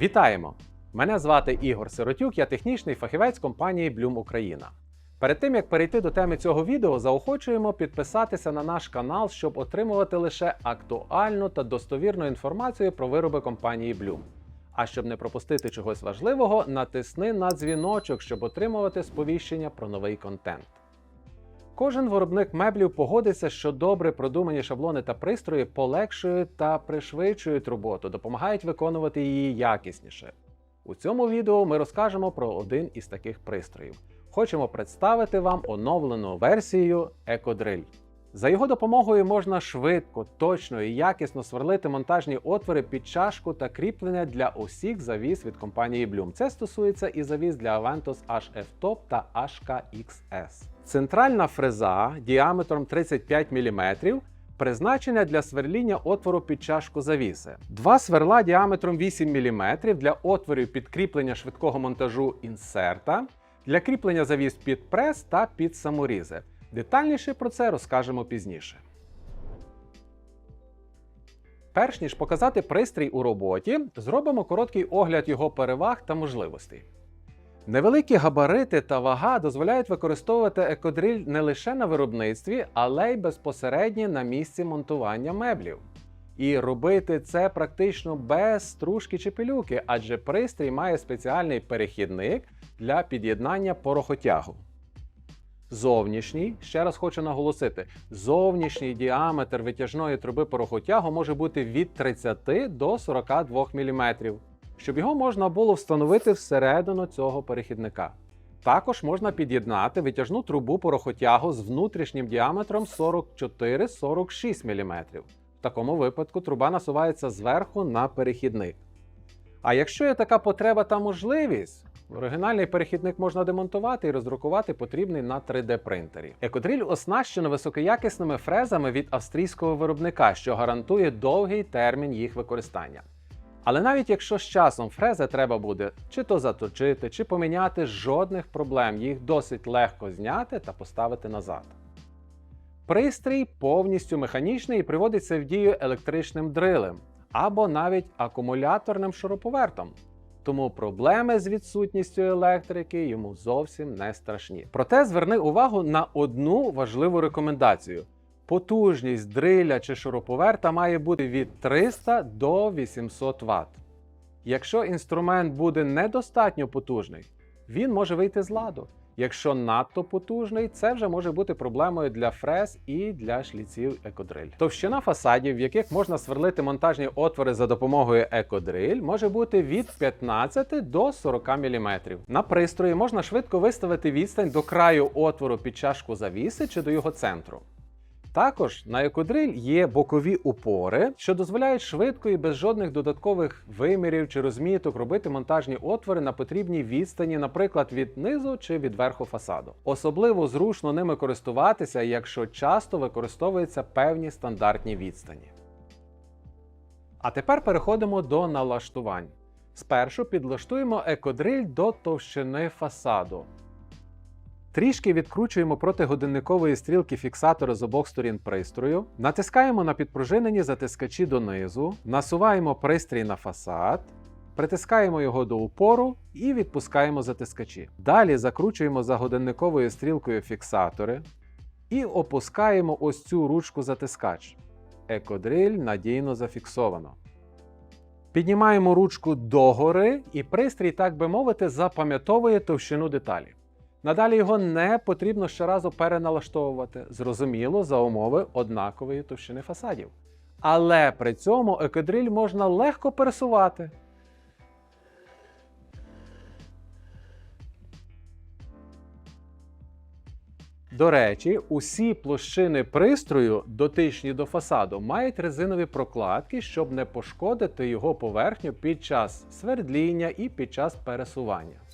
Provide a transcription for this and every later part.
Вітаємо! Мене звати Ігор Сиротюк, я технічний фахівець компанії Bloom Україна. Перед тим як перейти до теми цього відео, заохочуємо підписатися на наш канал, щоб отримувати лише актуальну та достовірну інформацію про вироби компанії Bloom. А щоб не пропустити чогось важливого, натисни на дзвіночок, щоб отримувати сповіщення про новий контент. Кожен виробник меблів погодиться, що добре продумані шаблони та пристрої полегшують та пришвидшують роботу, допомагають виконувати її якісніше. У цьому відео ми розкажемо про один із таких пристроїв. Хочемо представити вам оновлену версію EcoDrill. За його допомогою можна швидко, точно і якісно сверлити монтажні отвори під чашку та кріплення для усіх завіс від компанії Bloom. Це стосується і завіс для Aventus HF Top та HKXS. Центральна фреза діаметром 35 мм призначена для сверління отвору під чашку завіси. Два сверла діаметром 8 мм для отворів під кріплення швидкого монтажу інсерта, для кріплення завіс під прес та під саморізи. Детальніше про це розкажемо пізніше. Перш ніж показати пристрій у роботі, зробимо короткий огляд його переваг та можливостей. Невеликі габарити та вага дозволяють використовувати екодриль не лише на виробництві, але й безпосередньо на місці монтування меблів. І робити це практично без стружки чи пилюки, адже пристрій має спеціальний перехідник для під'єднання порохотягу. Зовнішній, ще раз хочу наголосити, зовнішній діаметр витяжної труби порохотягу може бути від 30 до 42 мм, щоб його можна було встановити всередину цього перехідника. Також можна під'єднати витяжну трубу порохотягу з внутрішнім діаметром 44-46 мм. В такому випадку труба насувається зверху на перехідник. А якщо є така потреба та можливість, оригінальний перехідник можна демонтувати і роздрукувати потрібний на 3D принтері. Екодриль оснащено високоякісними фрезами від австрійського виробника, що гарантує довгий термін їх використання. Але навіть якщо з часом фрези треба буде чи то заточити, чи поміняти, жодних проблем, їх досить легко зняти та поставити назад. Пристрій повністю механічний і приводиться в дію електричним дрилем або навіть акумуляторним шуруповертом. Тому проблеми з відсутністю електрики йому зовсім не страшні. Проте зверни увагу на одну важливу рекомендацію: потужність дриля чи шуруповерта має бути від 300 до 800 Вт. Якщо інструмент буде недостатньо потужний, він може вийти з ладу. Якщо надто потужний, це вже може бути проблемою для фрез і для шліців екодриль. Товщина фасадів, в яких можна сверлити монтажні отвори за допомогою екодриль, може бути від 15 до 40 мм. На пристрої можна швидко виставити відстань до краю отвору під чашку завіси чи до його центру. Також на екодриль є бокові упори, що дозволяють швидко і без жодних додаткових вимірів чи розміток робити монтажні отвори на потрібній відстані, наприклад, від низу чи від верху фасаду. Особливо зручно ними користуватися, якщо часто використовуються певні стандартні відстані. А тепер переходимо до налаштувань. Спершу підлаштуємо екодриль до товщини фасаду. Трішки відкручуємо проти годинникової стрілки фіксатора з обох сторін пристрою, натискаємо на підпружинені затискачі донизу, насуваємо пристрій на фасад, притискаємо його до упору і відпускаємо затискачі. Далі закручуємо за годинниковою стрілкою фіксатори і опускаємо ось цю ручку затискач. Екодриль надійно зафіксовано. Піднімаємо ручку догори, і пристрій, так би мовити, запам'ятовує товщину деталі. Надалі його не потрібно щоразу переналаштовувати, зрозуміло, за умови однакової товщини фасадів. Але при цьому екодриль можна легко пересувати. До речі, усі площини пристрою, дотичні до фасаду, мають резинові прокладки, щоб не пошкодити його поверхню під час свердління і під час пересування.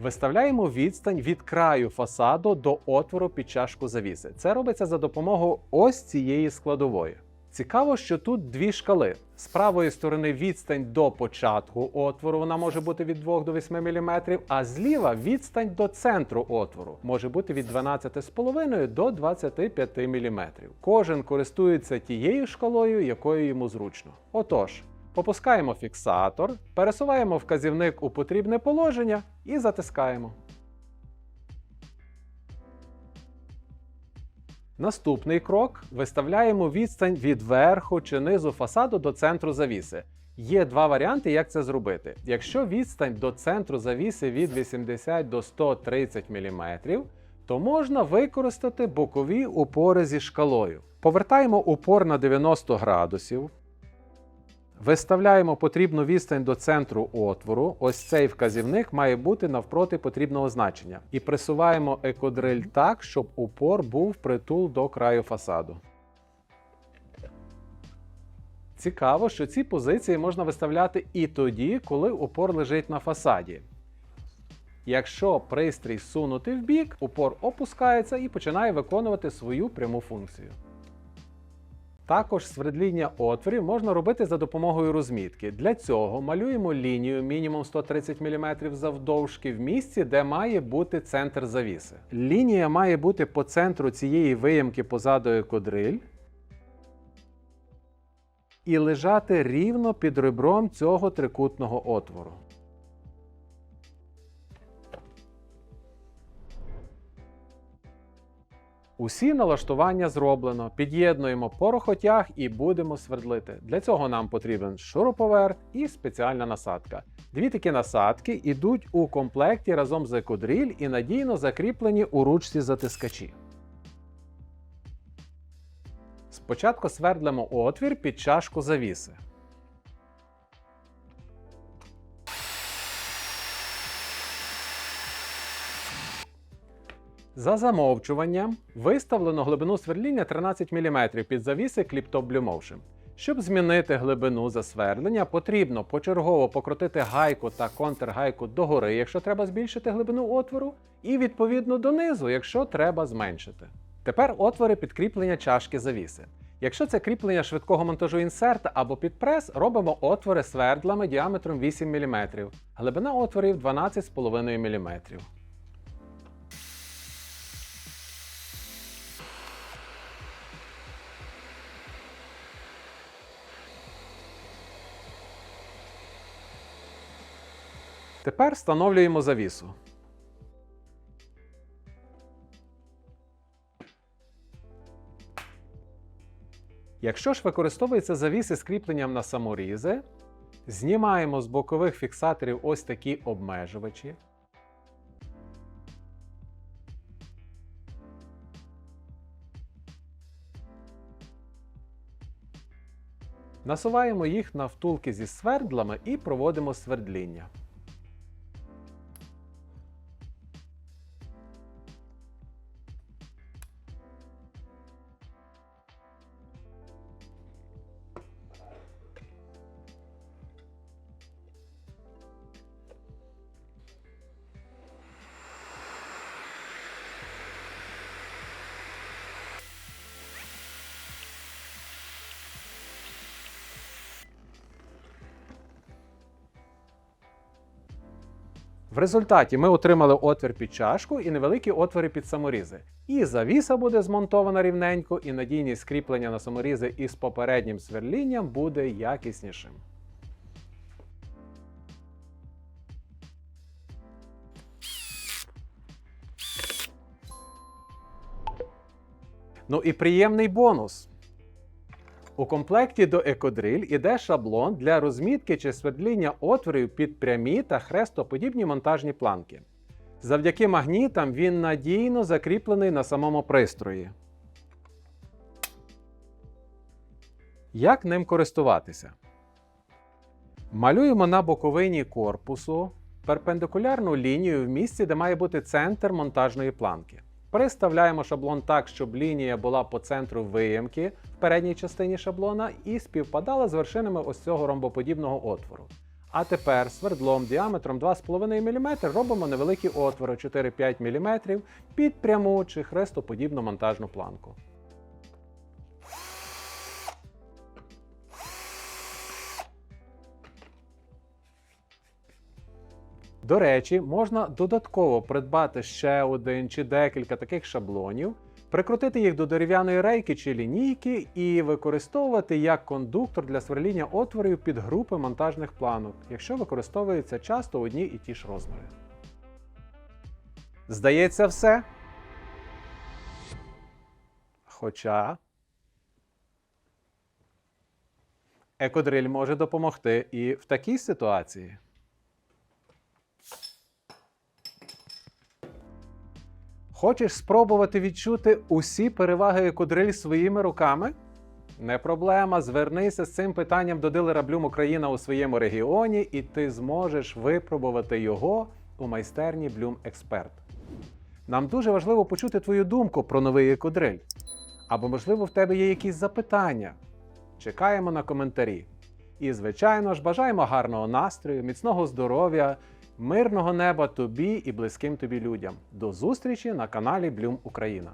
Виставляємо відстань від краю фасаду до отвору під чашку завіси. Це робиться за допомогою ось цієї складової. Цікаво, що тут дві шкали. З правої сторони відстань до початку отвору, вона може бути від 2 до 8 мм, а зліва відстань до центру отвору може бути від 12,5 до 25 мм. Кожен користується тією шкалою, якою йому зручно. Отож, Попускаємо фіксатор, пересуваємо вказівник у потрібне положення і затискаємо. Наступний крок виставляємо відстань від верху чи низу фасаду до центру завіси. Є два варіанти, як це зробити. Якщо відстань до центру завіси від 80 до 130 мм, то можна використати бокові упори зі шкалою. Повертаємо упор на 90 градусів. Виставляємо потрібну відстань до центру отвору. Ось цей вказівник має бути навпроти потрібного значення. І присуваємо екодриль так, щоб упор був притул до краю фасаду. Цікаво, що ці позиції можна виставляти і тоді, коли упор лежить на фасаді. Якщо пристрій сунути в бік, упор опускається і починає виконувати свою пряму функцію. Також свердління отворів можна робити за допомогою розмітки. Для цього малюємо лінію мінімум 130 мм завдовжки в місці, де має бути центр завіси. Лінія має бути по центру цієї виямки позаду екодриль і лежати рівно під ребром цього трикутного отвору. Усі налаштування зроблено. Під'єднуємо порохотяг і будемо свердлити. Для цього нам потрібен шуруповерт і спеціальна насадка. Дві такі насадки йдуть у комплекті разом з екодріль і надійно закріплені у ручці затискачі. Спочатку свердлимо отвір під чашку завіси. За замовчуванням виставлено глибину сверління 13 мм під завіси Cliptop Blue Motion. Щоб змінити глибину засвердлення, потрібно почергово покрутити гайку та контргайку догори, якщо треба збільшити глибину отвору, і відповідно донизу, якщо треба зменшити. Тепер отвори підкріплення чашки завіси. Якщо це кріплення швидкого монтажу інсерта або підпрес, робимо отвори свердлами діаметром 8 мм, глибина отворів 12,5 мм. Тепер встановлюємо завісу. Якщо ж використовується завіси з кріпленням на саморізи, знімаємо з бокових фіксаторів ось такі обмежувачі. Насуваємо їх на втулки зі свердлами і проводимо свердління. В результаті ми отримали отвір під чашку і невеликі отвори під саморізи. І завіса буде змонтована рівненько, і надійність скріплення на саморізи із попереднім сверлінням буде якіснішим. Ну і приємний бонус. У комплекті до екодриль іде шаблон для розмітки чи свердління отворів під прямі та хрестоподібні монтажні планки. Завдяки магнітам він надійно закріплений на самому пристрої. Як ним користуватися? Малюємо на боковині корпусу перпендикулярну лінію в місці, де має бути центр монтажної планки. Приставляємо шаблон так, щоб лінія була по центру виямки в передній частині шаблона і співпадала з вершинами ось цього ромбоподібного отвору. А тепер свердлом діаметром 2,5 мм робимо невеликі отвори 4-5 мм під пряму чи хрестоподібну монтажну планку. До речі, можна додатково придбати ще один чи декілька таких шаблонів, прикрутити їх до дерев'яної рейки чи лінійки і використовувати як кондуктор для сверління отворів під групи монтажних планок, якщо використовуються часто одні і ті ж розміри. Здається, все. Хоча екодриль може допомогти і в такій ситуації. Хочеш спробувати відчути усі переваги екодриль своїми руками? Не проблема, звернися з цим питанням до дилера Bloom Україна у своєму регіоні, і ти зможеш випробувати його у майстерні Bloom Expert. Нам дуже важливо почути твою думку про новий екодриль. Або, можливо, в тебе є якісь запитання. Чекаємо на коментарі. І, звичайно ж, бажаємо гарного настрою, міцного здоров'я, мирного неба тобі і близьким тобі людям. До зустрічі на каналі Блюм Україна.